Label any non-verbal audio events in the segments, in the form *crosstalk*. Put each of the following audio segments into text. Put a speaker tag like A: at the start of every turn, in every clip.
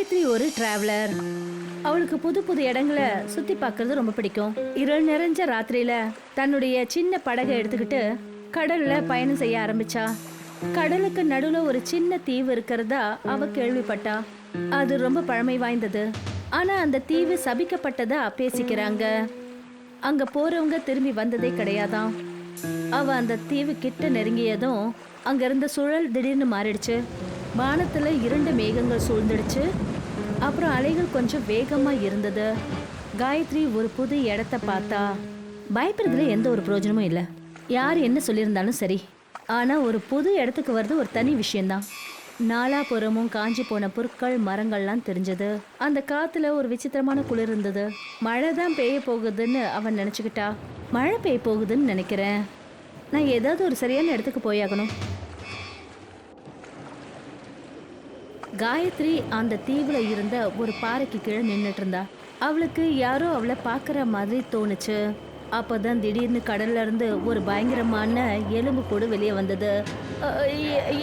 A: காயத்ரி ஒரு டிராவலர் அவளுக்கு புது புது இடங்களை சுத்தி பார்க்கறது ரொம்ப பிடிக்கும். இருள் நிறைஞ்ச ராத்திரியில தன்னுடைய சின்ன படகை எடுத்துக்கிட்டு கடல்ல பயணம் செய்ய ஆரம்பிச்சா. கடலுக்கு நடுவுல ஒரு சின்ன தீவு இருக்கிறதா அவ கேள்விப்பட்டா. அது ரொம்ப பழமை வாய்ந்தது. ஆனா அந்த தீவு சபிக்கப்பட்டதா பேசிக்கிறாங்க. அங்க போறவங்க திரும்பி வந்ததே கிடையாதான். அவ அந்த தீவு கிட்ட நெருங்கியதும் அங்க இருந்த சுழல் திடீர்னு மாறிடுச்சு. வானத்தில் இரண்டு மேகங்கள் சூழ்ந்துடுச்சு. அப்புறம் அலைகள் கொஞ்சம் வேகமாக இருந்தது. காயத்ரி ஒரு புது இடத்த பார்த்தா. பயப்படுறதுல எந்த ஒரு பிரயோஜனமும் இல்லை. யார் என்ன சொல்லியிருந்தாலும் சரி. ஆனால் ஒரு புது இடத்துக்கு வர்றது ஒரு தனி விஷயந்தான் நாலாபுறமும் காஞ்சி போன புற்கள் மரங்கள்லாம் தெரிஞ்சது. அந்த காத்துல ஒரு விசித்திரமான குளிர் இருந்தது. மழை தான் பெய்ய போகுதுன்னு அவன் நினச்சிக்கிட்டா. மழை பெய்ய போகுதுன்னு நினைக்கிறேன். நான் ஏதாவது ஒரு சரியான இடத்துக்கு போயாகணும். காயத்ரி அந்த தீவுல இருந்த ஒரு பாறைக்கு கீழே நின்றுட்டு இருந்தா. அவளுக்கு யாரோ அவளை பார்க்குற மாதிரி தோணுச்சு. அப்போதான் திடீர்னு கடல்ல இருந்து ஒரு பயங்கரமான எலும்பு கூடு வெளியே வந்தது.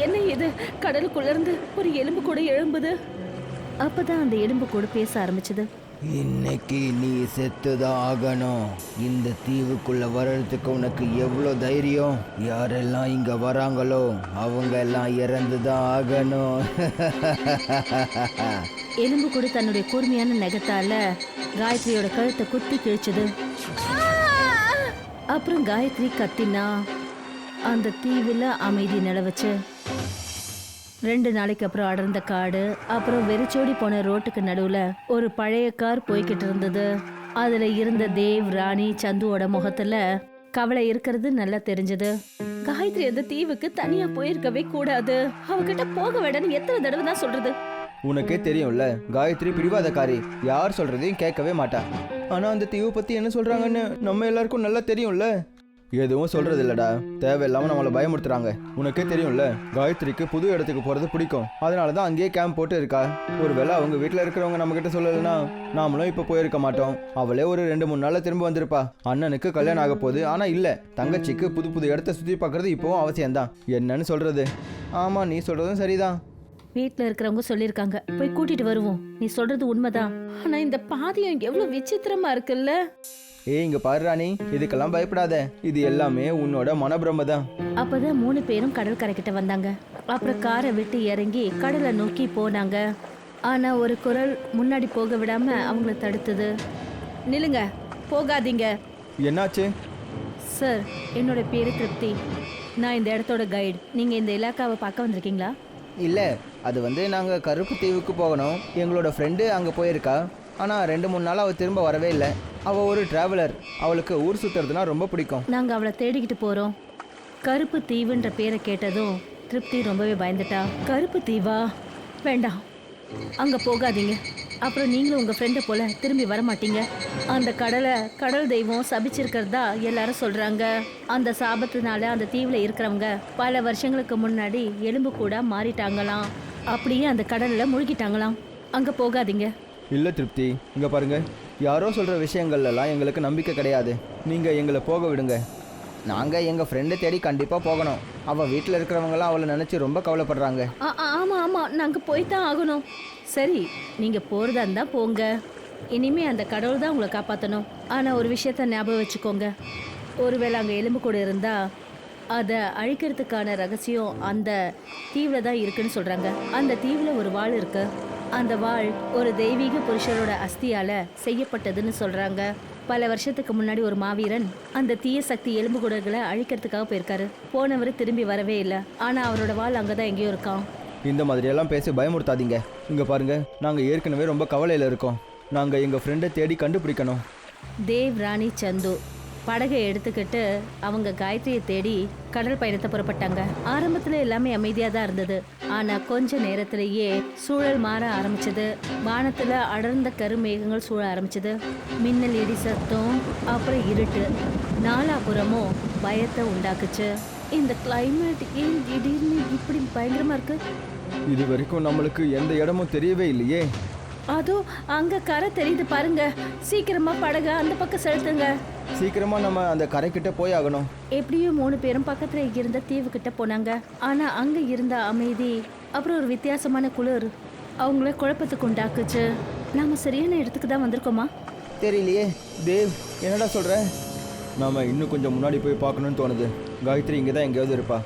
A: என்ன இது? கடலுக்குள்ளேருந்து ஒரு எலும்பு கூட எழும்புது? அப்போதான் அந்த எலும்பு கூடு பேச ஆரம்பிச்சது.
B: இன்னைக்கு நீ செத்துதான் ஆகணும். இந்த தீவுக்குள்ள வர்றதுக்கு உனக்கு எவ்வளோ தைரியம்? யாரெல்லாம் இங்க வராங்களோ அவங்க எல்லாம் இறந்து தான் ஆகணும். *laughs*
A: எலும்பு கூட தன்னுடைய கூர்மையான நெகத்தால காயத்ரியோட கழுத்தை குத்தி கிழிச்சது. அப்புறம் காயத்ரி கத்தினா அந்த தீவுல அமைதி நிலவச்சு. ரெண்டு நாளைக்கு அப்புறம் அடர்ந்த காடு அப்புறம் வெறிச்சோடி போன ரோட்டுக்கு நடுவுல ஒரு பழைய கார் போய்கிட்டு இருந்தது. அதுல இருந்த தேவ் ராணி சந்துவோட முகத்துல கவலை இருக்கிறது நல்லா தெரிஞ்சது. காயத்ரி அந்த தீவுக்கு தனியா போயிருக்கவே கூடாது. அவகிட்ட போக வேண்டாம்னு எத்தனை தடவை தான் சொல்றது?
C: உனக்கே தெரியும்ல காயத்ரி பிடிவாதக்காரி. யார் சொல்றதையும் கேட்கவே மாட்டா. ஆனா அந்த தீவை பத்தி என்ன சொல்றாங்கன்னு நம்ம எல்லாருக்கும் நல்லா தெரியும்ல. எதுவும் சொல்றது இல்லடா. தேவையில்லாம நம்மளை பயமுறுத்துறாங்க. உனக்கே தெரியும்ல காயத்ரிக்கு புது இடத்துக்கு போறது பிடிக்கும். அதனால தான் அங்கேயே கேம்ப் போட்டு இருக்கா. ஒருவேளை அவங்க வீட்டில் இருக்கிறவங்க நம்ம கிட்ட சொல்லலைன்னா நாமளும் இப்போ போயிருக்க மாட்டோம். அவளே ஒரு ரெண்டு மூணு நாள்ல திரும்ப வந்திருப்பா. அண்ணனுக்கு கல்யாணம் ஆக போகுது. ஆனா இல்ல தங்கச்சிக்கு புது புது இடத்த சுத்தி பார்க்கறது இப்போவும் அவசியம்தான். என்னன்னு சொல்றது? ஆமா நீ சொல்றதும் சரிதான்.
A: வீட்ல இருக்கிறவங்க சொல்லிருக்காங்க போய் கூட்டிட்டு வருவோம். நீ சொல்றது உண்மைதான். ஆனா இந்த பாதியம் எவ்வளவு விசித்திரமா இருக்குல்ல?
C: ஏய் இங்க பாரு ராணி. இதுக்கெல்லாம் பயப்படாத. இது எல்லாமே உன்னோட மனப்பிரம தான்
A: அப்பதான் மூணு பேரும் கடல் கரைக்கிட்ட வந்தாங்க. அப்புறம் காரை விட்டு இறங்கி கடலை நோக்கி போனாங்க. ஆனா ஒரு குரல் முன்னாடி போக விடாம அவங்கள தடுத்தது. நில்லுங்க போகாதீங்க.
C: என்னாச்சு?
A: சார் என்னோட பேரு திருப்தி. நான் இந்த இடத்தோட கைடு. நீங்க இந்த இலாக்காவை பார்க்க வந்திருக்கீங்களா?
C: இல்ல அது வந்து நாங்க கருப்பு தீவுக்கு போகணும். எங்களோட ஃப்ரெண்டு அங்க போயிருக்கா. ஆனால் ரெண்டு மூணு நாள் அவள் திரும்ப வரவே இல்லை. அவள் ஒரு டிராவலர் அவளுக்கு ஊர் சுற்றுறதுனா ரொம்ப பிடிக்கும்.
A: நாங்கள் அவளை தேடிக்கிட்டு போகிறோம் கருப்பு தீவுன்ற பேரை கேட்டதும் திருப்தி ரொம்பவே பயந்துட்டா. கருப்பு தீவா? வேண்டாம். அங்கே போகாதீங்க. அப்புறம் நீங்களும் உங்கள் ஃப்ரெண்டை போல திரும்பி வர மாட்டீங்க அந்த கடலை கடல் தெய்வம் சபிச்சிருக்கிறதா எல்லாரும் சொல்கிறாங்க அந்த சாபத்தினால அந்த தீவில் இருக்கிறவங்க பல வருஷங்களுக்கு முன்னாடி எலும்பு கூட மாறிட்டாங்களாம். அப்படியே அந்த கடலில் முழுகிட்டாங்களாம். அங்கே போகாதீங்க.
C: இல்லை திருப்தி. இங்கே பாருங்கள் யாரோ சொல்கிற விஷயங்கள்லாம் எங்களுக்கு நம்பிக்கை கிடையாது. நீங்கள் எங்களை போக விடுங்க. நாங்கள் எங்கள் ஃப்ரெண்டை தேடி கண்டிப்பாக போகணும். அவள் வீட்டில் இருக்கிறவங்களாம் அவளை நினச்சி ரொம்ப கவலைப்படுறாங்க.
A: ஆ ஆமாம் நாங்கள் ஆமா. போய் தான் ஆகணும். சரி நீங்கள் போகிறதா இருந்தால் போங்க. இனிமே அந்த கடவுள் தான் உங்களை காப்பாற்றணும் ஆனால் ஒரு விஷயத்த ஞாபகம் வச்சுக்கோங்க. ஒருவேளை அங்கே எலும்பு கூட இருந்தால் அதை அழிக்கிறதுக்கான ரகசியம் அந்த தீவில் தான் இருக்குன்னு சொல்கிறாங்க அந்த தீவில் ஒரு வாள் இருக்குது அந்த வாள் ஒரு தெய்வீக புருஷரோட அஸ்தியால செய்யப்பட்டதுன்னு சொல்றாங்க. பல வருஷத்துக்கு முன்னாடி ஒரு மாவீரன் அந்த தீய சக்தி எலும்பு கூடங்களை அழிக்கிறதுக்காக போயிருக்காரு. போனவர் திரும்பி வரவே இல்லை. ஆனா அவரோட வாள் அங்கதான் எங்கேயோ இருக்கான்
C: இந்த மாதிரியெல்லாம் பேசி பயமுறுத்தாதீங்க. இங்க பாருங்க நாங்க ஏற்கனவே ரொம்ப கவலையில இருக்கோம். நாங்க எங்க ஃப்ரெண்டை தேடி கண்டுபிடிக்கணும்.
A: தேவ் ராணி சந்து. படகை எடுத்துக்கிட்டு அவங்க காயத்ரியை தேடி கடல் பயணத்தை புறப்பட்டாங்க. ஆரம்பத்துல எல்லாமே அமைதியா தான் இருந்தது. ஆனா கொஞ்ச நேரத்திலேயே சூழல் மாற ஆரம்பிச்சது. வானத்துல அடர்ந்த கருமேகங்கள் சூழ ஆரம்பிச்சது. மின்னல் இடி சத்தம் அப்புறம் இருட்டு. நாலாபுறமும் பயத்தை உண்டாக்குச்சு. இந்த கிளைமேட் ஏன் திடீர்னு இப்படி பயங்கரமா இருக்கு?
C: இது வரைக்கும் நம்மளுக்கு எந்த இடமும் தெரியவே இல்லையே.
A: அதோ அங்க கரை தெரியுது பாருங்க. சீக்கிரமா படக அந்த பக்கம் செலுத்துங்க.
C: சீக்கிரமா நம்ம அந்த கரைக்கிட்ட போய் ஆகணும்.
A: எப்படியும் மூணு பேரும் பக்கத்துல இருந்த தீவு கிட்ட போனாங்க. ஆனா அங்க இருந்த அமைதி அப்புறம் ஒரு வித்தியாசமான குளிர் அவங்கள குழப்பத்துக்கு உண்டாக்குச்சு. நாம சரியான இடத்துக்கு தான் வந்திருக்கோமா?
C: தெரியலையே. தேவ் என்னடா சொல்ற? நாம இன்னும் கொஞ்சம் முன்னாடி போய் பார்க்கணும்னு தோணுது. காயத்ரி இங்கே தான் எங்கேயாவது இருப்பா.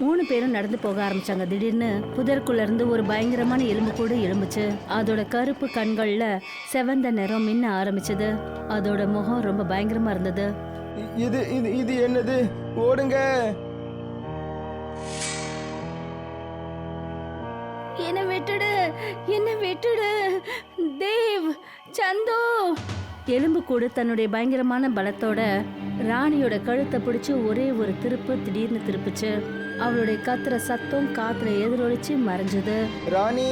A: மூணு பேரும் நடந்து போக ஆரம்பிச்சாங்க. திடீர்னு புதருக்குள்ள இருந்து ஒரு பயங்கரமான எலும்பு கூட எழும்புச்சு. அதோட கருப்பு கண்கள்ல செவந்த நிறம் மின்ன ஆரம்பிச்சது. அதோட முகம் ரொம்ப பயங்கரமா இருந்தது.
C: இது இது இது என்னது? ஓடுங்க.
A: என்ன விட்டுடு என்ன விட்டுடு. தேவ் சந்து. எலும்பு கூடு தன்னுடைய பயங்கரமான பலத்தோட ராணியோட கழுத்தை பிடிச்சு ஒரே ஒரு திருப்பு திடீர்னு திருப்புச்சு. அவளுடைய கத்துற சத்தம் காத்துல எதிரொலிச்சு மறைஞ்சது.
C: ராணி!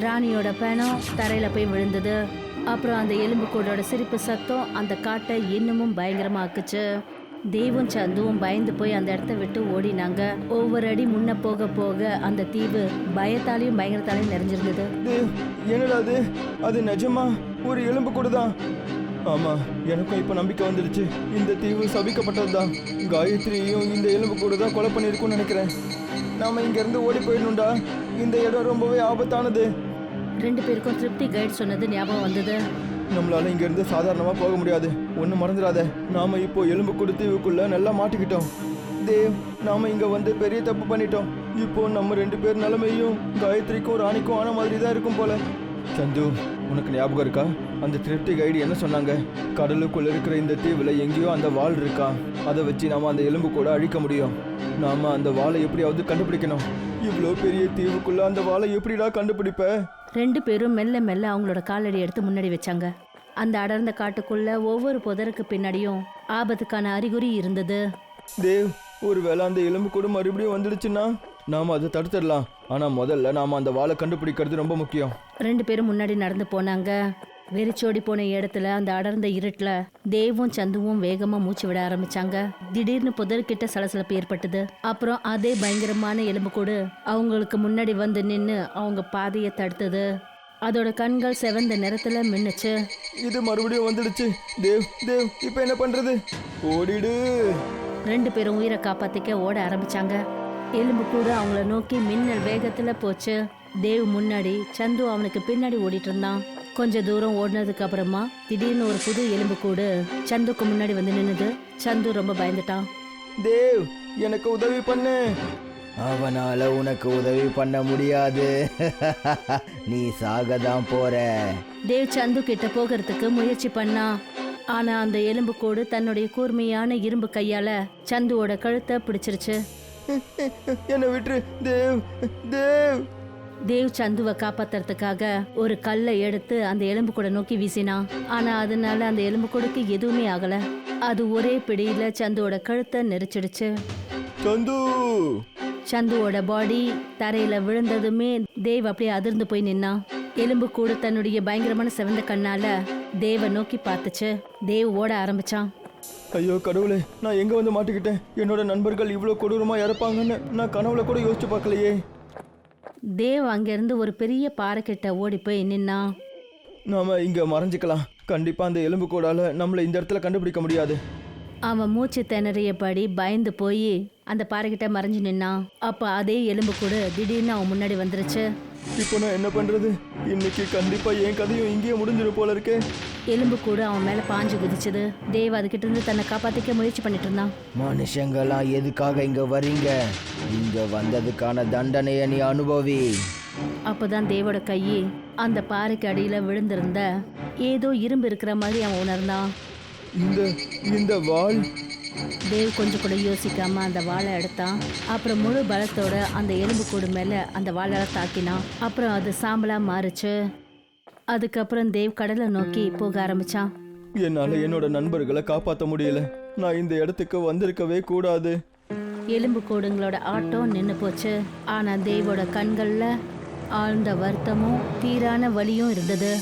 A: ராணியோட பணம் தரையில போய் விழுந்தது. அப்புறம் அந்த எலும்பு கூடோட சிரிப்பு சத்தம் அந்த காட்டை இன்னமும் பயங்கரமாக்குச்சு. தேவும் சந்துவும் பயந்து போய் அந்த இடத்த விட்டு ஓடினாங்க. ஒவ்வொரு அடி முன்ன போக போக அந்த தீவு பயத்தாலையும் பயங்கரத்தாலையும் நிறைஞ்சிருந்தது.
C: என்னடா அது? அது நிஜமா? ஒரு எலும்பு கூட தான் ஆமா எனக்கும் இப்ப நம்பிக்கை வந்துடுச்சு இந்த தீவு சபிக்கப்பட்டதுதான். காயத்ரியும் இந்த எலும்பு கூட தான் கொலை பண்ணியிருக்கும்னு நினைக்கிறேன். நாம இங்க இருந்து ஓடி போயிடணும்டா. இந்த இடம் ரொம்பவே ஆபத்தானது.
A: ரெண்டு பேருக்கும் திருப்தி கைட் சொன்னது ஞாபகம் வந்தது.
C: நம்மளால இங்க இருந்து சாதாரணமா போக முடியாது. ஒண்ணு மறந்துடாத. நாம இப்போ எலும்பு கூட தீவுக்குள்ள நல்லா மாட்டிக்கிட்டோம். தேவ் நாம இங்க வந்து பெரிய தப்பு பண்ணிட்டோம். இப்போ நம்ம ரெண்டு பேர் நிலைமையும் காயத்ரிக்கும் ராணிக்கும் ஆன மாதிரி தான் இருக்கும் போல. சந்து உனக்கு ஞாபகம் இருக்கா? அந்த திருப்தி கைடு என்ன சொன்னாங்க? கடலுக்குள்ள இருக்கிற இந்த தீவுல எங்கேயோ அந்த வாள் இருக்கா? அதை வச்சு நாம அந்த எலும்பு கூட அழிக்க முடியும். நாம அந்த வாளை எப்படியாவது கண்டுபிடிக்கணும். இவ்வளோ பெரிய தீவுக்குள்ள அந்த வாளை எப்படிடா கண்டுபிடிப்ப?
A: ரெண்டு பேரும் மெல்ல மெல்ல அவங்களோட காலடி எடுத்து முன்னாடி வச்சாங்க. அந்த அடர்ந்த காட்டுக்குள்ள ஒவ்வொரு புதருக்கு பின்னாடியும் ஆபத்துக்கான அறிகுறி இருந்தது.
C: தேவ் ஒருவேளை அந்த எலும்பு கூட மறுபடியும் வந்துடுச்சுன்னா? நாம அதை தடுத்துடலாம். ஆனா முதல்ல நாம அந்த வாளை கண்டுபிடிக்கிறது ரொம்ப முக்கியம்.
A: ரெண்டு பேரும் முன்னாடி நடந்து போனாங்க. வெறிச்சோடி போன இடத்துல அந்த அடர்ந்த இருட்டுல தேவும் சந்துவும் வேகமா மூச்சு விட ஆரம்பிச்சாங்க. திடீர்னு புதர்கிட்ட சலசலப்பு ஏற்பட்டது. அப்புறம் அதே பயங்கரமான எலும்புக்கூடு அவங்களுக்கு முன்னாடி வந்து நின்னு அவங்க பாதையை தடுத்தது. அதோட கண்கள் செவந்த நிறத்துல மின்னுச்சு.
C: இது மறுபடியும் வந்துடுச்சு. தேவ் தேவ் இப்போ என்ன பண்றது? ஓடிடு.
A: ரெண்டு பேரும் உயிரை காப்பாத்திக்க ஓட ஆரம்பிச்சாங்க. எலும்பு கூட அவங்கள நோக்கி மின்னல் வேகத்துல போச்சு. தேவ் முன்னாடி சந்து அவனுக்கு பின்னாடி ஓடிட்டு இருந்தான். கொஞ்ச தூரம் ஓடினதுக்கு அப்புறமா திடீர்னு ஒரு புது எலும்பு கூடு சந்துக்கு முன்னாடி வந்து நின்னுது. சந்து ரொம்ப பயந்துட்டான்.
C: தேவ் எனக்கு உதவி பண்ணு.
B: அவனால உனக்கு உதவி பண்ண முடியாது. *laughs* நீ சாக தான் போற.
A: தேவ் சந்து கிட்ட போகிறதுக்கு முயற்சி பண்ணான் ஆனா அந்த எலும்பு கூடு தன்னுடைய கூர்மையான இரும்பு கையால சந்துவோட கழுத்தை பிடிச்சிருச்சு.
C: என்னை விட்டுரு. தேவ் தேவ்.
A: தேவ் சந்துவை காப்பாத்துறதுக்காக ஒரு கல்லை எடுத்து அந்த எலும்பு கூட நோக்கி வீசினான் ஆனா அதனால அந்த எலும்பு கூடுக்கு எதுவுமே ஆகல. அது ஒரே பிடியில சந்துவோட கழுத்தை நெரிச்சிடுச்சு.
C: சந்து.
A: சந்துவோட பாடி தரையில விழுந்ததுமே தேவ் அப்படியே அதிர்ந்து போய் நின்னான் எலும்பு கூட தன்னுடைய பயங்கரமான சிவந்த கண்ணால தேவ நோக்கி பார்த்துச்சு. தேவ் ஓட ஆரம்பிச்சான்.
C: ஐயோ கடவுளே நான் எங்க வந்து மாட்டிக்கிட்டேன்? என்னோட நண்பர்கள் இவ்வளோ கொடூரமா இறப்பாங்கன்னு நான் கனவுல கூட யோசிச்சு பார்க்கலையே.
A: தேவ் அங்கிருந்து ஒரு பெரிய பாறை கிட்ட ஓடி போய் நின்னான்
C: நாம இங்க மறைஞ்சிக்கலாம். கண்டிப்பா அந்த எலும்பு கூடால நம்மளை இந்த இடத்துல கண்டுபிடிக்க முடியாது.
A: அவன் மூச்சு திணறியபடி பயந்து போய் அந்த பாறைகிட்ட மறைஞ்சு நின்னான் அப்ப அதே எலும்பு கூட திடீர்னு அவன் முன்னாடி வந்துருச்சு.
C: இப்போ நான் என்ன பண்றது? இன்னைக்கு கண்டிப்பா என் கதையும் இங்கேயே முடிஞ்சிடும் போல இருக்கே.
A: எலும்பு கூட அவன் மேல பாஞ்சு குதிச்சது. தேவ் அதுகிட்ட இருந்து தன்னை காப்பாத்திக்க முயற்சி பண்ணிட்டு இருந்தான்.
B: மனுஷங்களாம் எதுக்காக இங்க வரீங்க இங்க வந்ததுக்கான தண்டனையை நீ அனுபவி.
A: அப்பதான் தேவோட கையை அந்த பாறைக்கு அடியில விழுந்திருந்த ஏதோ இரும்பு இருக்கிற மாதிரி அவன் உணர்ந்தான்.
C: இந்த இந்த வாள்
A: தேவ் கொஞ்சம் கூட யோசிக்காம அந்த வாளை எடுத்தான். அப்புறம் முழு பலத்தோட அந்த எலும்பு கூடு மேல அந்த வாழால தாக்கினான். அப்புறம் அது சாம்பலா மாறுச்சு. அதுக்கப்புறம் தேவ் கடலை நோக்கி போக ஆரம்பிச்சான்.
C: என்னால என்னோட நண்பர்களை காப்பாற்ற முடியல. நான் இந்த இடத்துக்கு வந்திருக்கவே கூடாது.
A: எலும்பு கூடுங்களோட ஆட்டம் நின்று போச்சு. ஆனா தேவோட கண்கள்ல ஆழ்ந்த வருத்தமும் தீரான வலியும் இருந்தது.